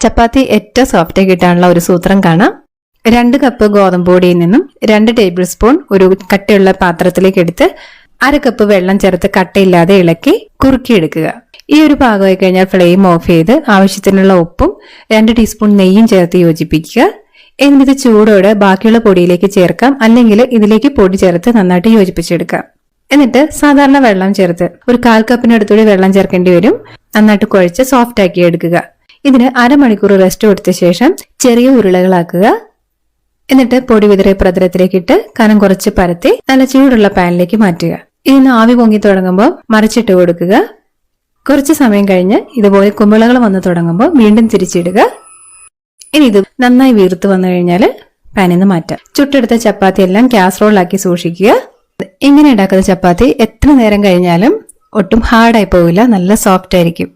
ചപ്പാത്തി ഏറ്റവും സോഫ്റ്റ് കിട്ടാനുള്ള ഒരു സൂത്രം കാണാം. രണ്ട് കപ്പ് ഗോതമ്പ് പൊടിയിൽ നിന്നും രണ്ട് ടേബിൾ സ്പൂൺ ഒരു കട്ടയുള്ള പാത്രത്തിലേക്ക് എടുത്ത് അര കപ്പ് വെള്ളം ചേർത്ത് കട്ടയില്ലാതെ ഇളക്കി കുറുക്കിയെടുക്കുക. ഈ ഒരു പാകമായി കഴിഞ്ഞാൽ ഫ്ലെയിം ഓഫ് ചെയ്ത് ആവശ്യത്തിനുള്ള ഉപ്പും രണ്ട് ടീസ്പൂൺ നെയ്യും ചേർത്ത് യോജിപ്പിക്കുക. എന്നിട്ട് ചൂടോടെ ബാക്കിയുള്ള പൊടിയിലേക്ക് ചേർക്കാം. അല്ലെങ്കിൽ ഇതിലേക്ക് പൊടി ചേർത്ത് നന്നായിട്ട് യോജിപ്പിച്ചെടുക്കാം. എന്നിട്ട് സാധാരണ വെള്ളം ചേർത്ത് ഒരു കാൽ കപ്പിനടുത്തൂടി വെള്ളം ചേർക്കേണ്ടി വരും. നന്നായിട്ട് കുഴച്ച് സോഫ്റ്റ് ആക്കി എടുക്കുക. ഇതിന് അരമണിക്കൂർ റെസ്റ്റ് കൊടുത്ത ശേഷം ചെറിയ ഉരുളകളാക്കുക. എന്നിട്ട് പൊടി വിതറിയ പ്രതലത്തിലേക്ക് ഇട്ട് കനം കുറച്ച് പരത്തി നല്ല ചൂടുള്ള പാനിലേക്ക് മാറ്റുക. ഇതിന് ആവി പൊങ്ങി തുടങ്ങുമ്പോൾ മറിച്ചിട്ട് കൊടുക്കുക. കുറച്ച് സമയം കഴിഞ്ഞ് ഇതുപോലെ കുമിളകൾ വന്ന് തുടങ്ങുമ്പോൾ വീണ്ടും തിരിച്ചിടുക. ഇനി ഇത് നന്നായി വീർത്ത് വന്നു കഴിഞ്ഞാൽ പാനിൽ നിന്ന് മാറ്റാം. ചുട്ടെടുത്ത ചപ്പാത്തി എല്ലാം കാസറോളാക്കി സൂക്ഷിക്കുക. ഇങ്ങനെ ഉണ്ടാക്കുന്ന ചപ്പാത്തി എത്ര നേരം കഴിഞ്ഞാലും ഒട്ടും ഹാർഡായി പോവില്ല നല്ല സോഫ്റ്റ് ആയിരിക്കും.